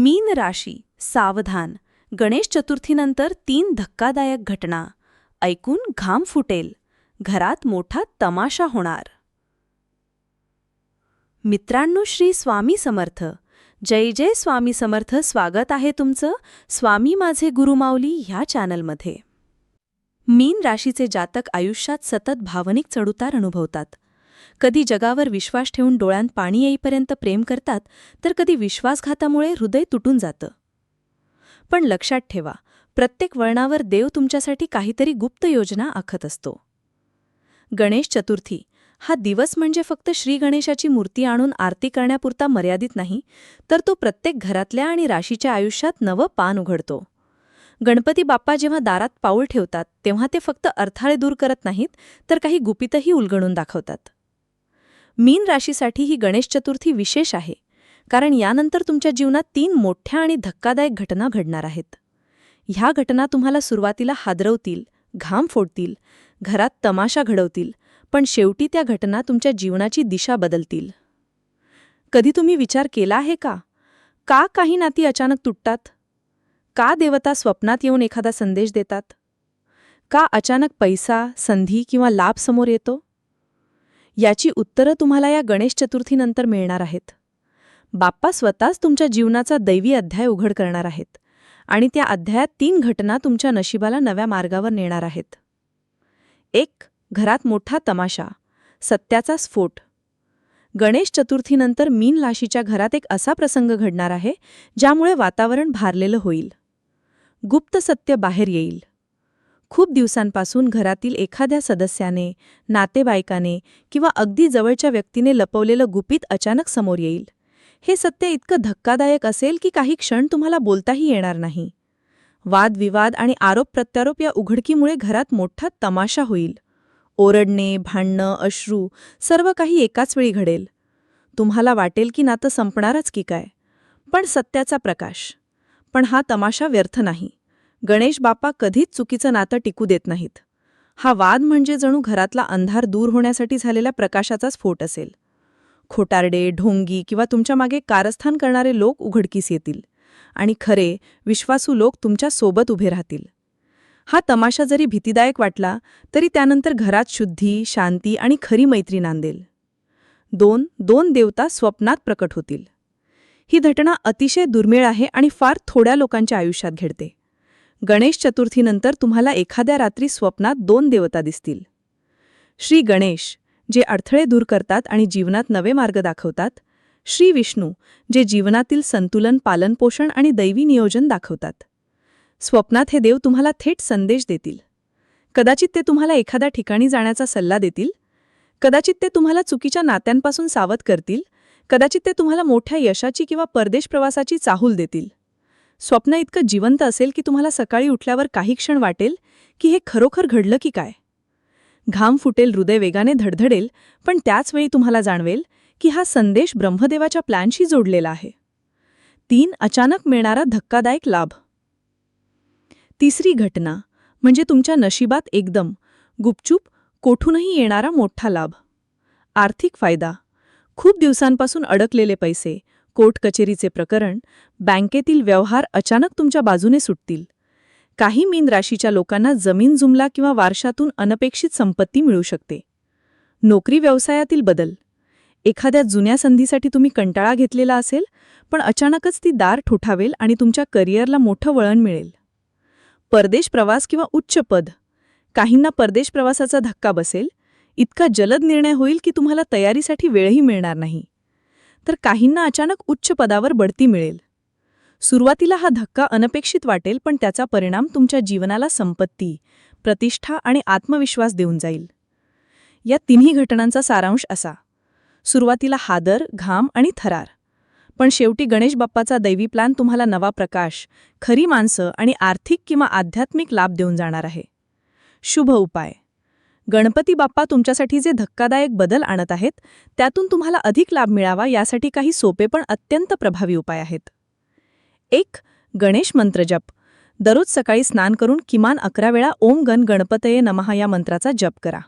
मीन राशी सावधान. गणेश चतुर्थीनंतर तीन धक्कादायक घटना. ऐकून घाम फुटेल. घरात मोठा तमाशा होणार. मित्रांनो श्री स्वामी समर्थ. जय जय स्वामी समर्थ. स्वागत आहे तुमचं स्वामी माझे गुरुमाऊली ह्या चॅनलमध्ये. मीन राशीचे जातक आयुष्यात सतत भावनिक चढउतार अनुभवतात. कधी जगावर विश्वास ठेवून डोळ्यांत पाणी येईपर्यंत प्रेम करतात तर कधी विश्वासघातामुळे हृदय तुटून जातं. पण लक्षात ठेवा प्रत्येक वळणावर देव तुमच्यासाठी काहीतरी गुप्त योजना आखत असतो. गणेश चतुर्थी हा दिवस म्हणजे फक्त श्री गणेशाची मूर्ती आणून आरती करण्यापुरता मर्यादित नाही तर तो प्रत्येक घरातल्या आणि राशीच्या आयुष्यात नवं पान उघडतो. गणपती बाप्पा जेव्हा दारात पाऊल ठेवतात तेव्हा ते फक्त अर्थाळे दूर करत नाहीत तर काही गुपितही उलगडून दाखवतात. मीन राशीसाठी ही गणेश चतुर्थी विशेष आहे कारण यानंतर तुमच्या जीवनात तीन मोठ्या आणि धक्कादायक घटना घडणार आहेत. ह्या घटना तुम्हाला सुरुवातीला हादरवतील घाम फोडतील घरात तमाशा घडवतील पण शेवटी त्या घटना तुमच्या जीवनाची दिशा बदलतील. कधी तुम्ही विचार केला आहे का? का काही नाती अचानक तुटतात? का देवता स्वप्नात येऊन एखादा संदेश देतात? का अचानक पैसा संधी किंवा लाभ समोर येतो? याची उत्तरं तुम्हाला या गणेश चतुर्थीनंतर मिळणार आहेत. बाप्पा स्वतःच तुमच्या जीवनाचा दैवी अध्याय उघड करणार आहेत आणि त्या अध्यायात तीन घटना तुमच्या नशिबाला नव्या मार्गावर नेणार आहेत. एक घरात मोठा तमाशा सत्याचा स्फोट. गणेश चतुर्थीनंतर मीन राशीच्या घरात एक असा प्रसंग घडणार आहे ज्यामुळे वातावरण भारलेलं होईल. गुप्त सत्य बाहेर येईल. खूप दिवसांपासून घरातील एखाद्या सदस्याने नातेवाईकाने किंवा अगदी जवळच्या व्यक्तीने लपवलेलं गुपित अचानक समोर येईल. हे सत्य इतकं धक्कादायक असेल की काही क्षण तुम्हाला बोलताही येणार नाही. वादविवाद आणि आरोप प्रत्यारोप या उघडकीमुळे घरात मोठा तमाशा होईल. ओरडणे भांडणं अश्रू सर्व काही एकाच वेळी घडेल. तुम्हाला वाटेल की नातं संपणारच की काय. पण सत्याचा प्रकाश. पण हा तमाशा व्यर्थ नाही. गणेश बाप्पा कधीच चुकीचं नातं टिकू देत नाहीत. हा वाद म्हणजे जणू घरातला अंधार दूर होण्यासाठी झालेल्या प्रकाशाचा स्फोट असेल. खोटारडे ढोंगी किंवा तुमच्या मागे कारस्थान करणारे लोक उघडकीस येतील. आणि खरे विश्वासू लोक तुमच्यासोबत उभे राहतील. हा तमाशा जरी भीतीदायक वाटला तरी त्यानंतर घरात शुद्धी शांती आणि खरी मैत्री नांदेल. दोन दोन देवता स्वप्नात प्रकट होतील. ही घटना अतिशय दुर्मिळ आहे आणि फार थोड्या लोकांच्या आयुष्यात घडते. गणेश चतुर्थीनंतर तुम्हाला एखाद्या रात्री स्वप्नात दोन देवता दिसतील. श्री गणेश जे अडथळे दूर करतात आणि जीवनात नवे मार्ग दाखवतात. श्री विष्णू जे जीवनातील संतुलन पालनपोषण आणि दैवी नियोजन दाखवतात. स्वप्नात हे देव तुम्हाला थेट संदेश देतील. कदाचित ते तुम्हाला एखाद्या ठिकाणी जाण्याचा सल्ला देतील. कदाचित ते तुम्हाला चुकीच्या नात्यांपासून सावध करतील. कदाचित ते तुम्हाला मोठ्या यशाची किंवा परदेश प्रवासाची चाहूल देतील. स्वप्न इतकं जिवंत असेल की तुम्हाला सकाळी उठल्यावर काही क्षण वाटेल की हे खरोखर घडलं की काय? घाम फुटेल हृदय वेगाने धडधडेल पण त्याचवेळी तुम्हाला जाणवेल की हा संदेश ब्रह्मदेवाच्या प्लॅनशी जोडलेला आहे. तीन अचानक मिळणारा धक्कादायक लाभ. तिसरी घटना म्हणजे तुमच्या नशिबात एकदम गुपचूप कोठूनही येणारा मोठा लाभ. आर्थिक फायदा खूप दिवसांपासून अडकलेले पैसे कोर्ट कचेरीचे प्रकरण बँकेतील व्यवहार अचानक तुमच्या बाजूने सुटतील. काही मीन राशीच्या लोकांना जमीन जुमला किंवा वारशातून अनपेक्षित संपत्ती मिळू शकते. नोकरी व्यवसायातील बदल. एखाद्या जुन्या संधीसाठी तुम्ही कंटाळा घेतलेला असेल पण अचानकच ती दार ठोठावेल आणि तुमच्या करिअरला मोठं वळण मिळेल. परदेश प्रवास किंवा उच्च पद. काहींना परदेश प्रवासाचा धक्का बसेल. इतका जलद निर्णय होईल की तुम्हाला तयारीसाठी वेळही मिळणार नाही. तर काहींना अचानक उच्च पदावर बढती मिळेल. सुरुवातीला हा धक्का अनपेक्षित वाटेल पण त्याचा परिणाम तुमच्या जीवनाला संपत्ती प्रतिष्ठा आणि आत्मविश्वास देऊन जाईल. या तिन्ही घटनांचा सारांश असा. सुरुवातीला हादर घाम आणि थरार. पण शेवटी गणेश बाप्पाचा दैवी प्लॅन तुम्हाला नवा प्रकाश खरी माणसं आणि आर्थिक किंवा आध्यात्मिक लाभ देऊन जाणार आहे. शुभ उपाय. गणपती बाप्पा तुमच्यासाठी जे धक्कादायक बदल आणत आहेत त्यातून तुम्हाला अधिक लाभ मिळावा यासाठी काही सोपे पण अत्यंत प्रभावी उपाय आहेत. एक गणेश मंत्र जप. दररोज सकाळी स्नान करून किमान अकरा वेळा ओम गण गणपतये नमहा या मंत्राचा जप करा.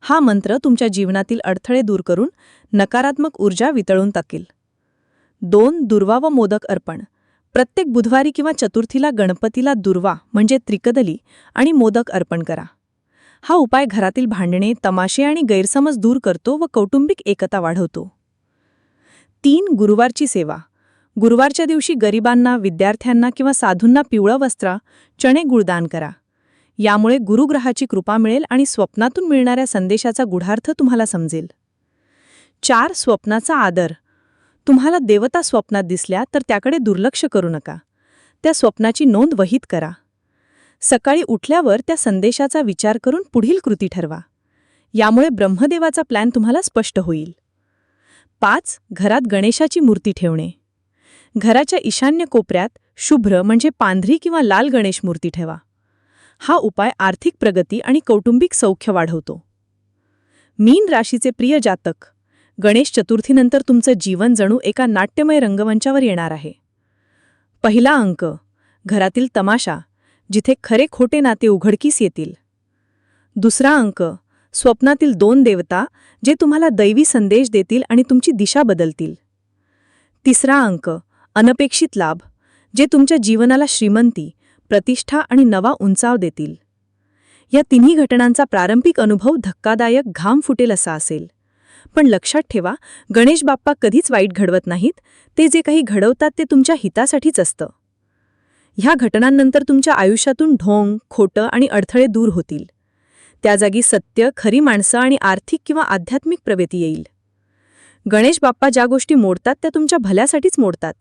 हा मंत्र तुमच्या जीवनातील अडथळे दूर करून नकारात्मक ऊर्जा वितळून टाकेल. दोन दुर्वा व मोदक अर्पण. प्रत्येक बुधवारी किंवा चतुर्थीला गणपतीला दुर्वा म्हणजे त्रिकदली आणि मोदक अर्पण करा. हा उपाय घरातील भांडणे तमाशे आणि गैरसमज दूर करतो व कौटुंबिक एकता वाढवतो. तीन गुरुवारची सेवा. गुरुवारच्या दिवशी गरिबांना विद्यार्थ्यांना किंवा साधूंना पिवळं वस्त्र चणे गुळदान करा. यामुळे गुरुग्रहाची कृपा मिळेल आणि स्वप्नातून मिळणाऱ्या संदेशाचा गुढार्थ तुम्हाला समजेल. चार स्वप्नाचा आदर. तुम्हाला देवता स्वप्नात दिसल्या तर त्याकडे दुर्लक्ष करू नका. त्या स्वप्नाची नोंद वहीत करा. सकाळी उठल्यावर त्या संदेशाचा विचार करून पुढील कृती ठरवा. यामुळे ब्रह्मदेवाचा प्लॅन तुम्हाला स्पष्ट होईल. पाच घरात गणेशाची मूर्ती ठेवणे. घराच्या ईशान्य कोपऱ्यात शुभ्र म्हणजे पांढरी किंवा लाल गणेश मूर्ती ठेवा. हा उपाय आर्थिक प्रगती आणि कौटुंबिक सौख्य वाढवतो. मीन राशीचे प्रिय जातक गणेश चतुर्थीनंतर तुमचं जीवन जणू एका नाट्यमय रंगमंचावर येणार आहे. पहिला अंक घरातील तमाशा जिथे खरे खोटे नाते उघडकीस येतील. दुसरा अंक स्वप्नातील दोन देवता जे तुम्हाला दैवी संदेश देतील आणि तुमची दिशा बदलतील. तिसरा अंक अनपेक्षित लाभ जे तुमच्या जीवनाला श्रीमंती प्रतिष्ठा आणि नवा उंचाव देतील. या तिन्ही घटनांचा प्रारंभिक अनुभव धक्कादायक घाम फुटेल असा असेल. पण लक्षात ठेवा गणेश बाप्पा कधीच वाईट घडवत नाहीत ते जे काही घडवतात ते तुमच्या हितासाठीच असतं. ह्या घटनांनंतर तुमच्या आयुष्यातून ढोंग खोटं आणि अडथळे दूर होतील. त्या जागी सत्य खरी माणसं आणि आर्थिक किंवा आध्यात्मिक प्रगती येईल. गणेश बाप्पा ज्या गोष्टी मोडतात त्या तुमच्या भल्यासाठीच मोडतात.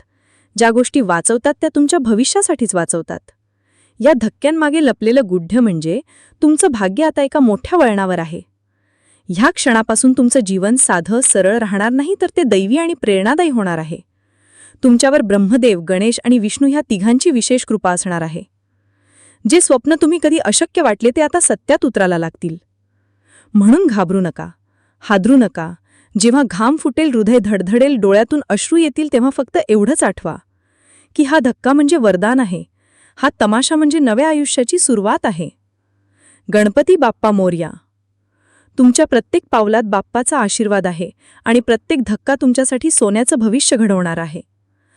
ज्या गोष्टी वाचवतात त्या तुमच्या भविष्यासाठीच वाचवतात. या धक्क्यांमागे लपलेलं गुढ्य म्हणजे तुमचं भाग्य आता एका मोठ्या वळणावर आहे. ह्या क्षणापासून तुमचं जीवन साधं सरळ राहणार नाही तर ते दैवी आणि प्रेरणादायी होणार आहे. तुमच्यावर ब्रह्मदेव गणेश आणि विष्णू ह्या तिघांची विशेष कृपा असणार आहे. जे स्वप्न तुम्ही कधी अशक्य वाटले ते आता सत्यात उतरायला लागतील. म्हणून घाबरू नका हादरू नका. जेव्हा घाम फुटेल हृदय धडधडेल डोळ्यातून अश्रू येतील तेव्हा फक्त एवढंच आठवा की हा धक्का म्हणजे वरदान आहे. हा तमाशा म्हणजे नव्या आयुष्याची सुरुवात आहे. गणपती बाप्पा मोर्या. तुमच्या प्रत्येक पावलात बाप्पाचा आशीर्वाद आहे आणि प्रत्येक धक्का तुमच्यासाठी सोन्याचं भविष्य घडवणार आहे.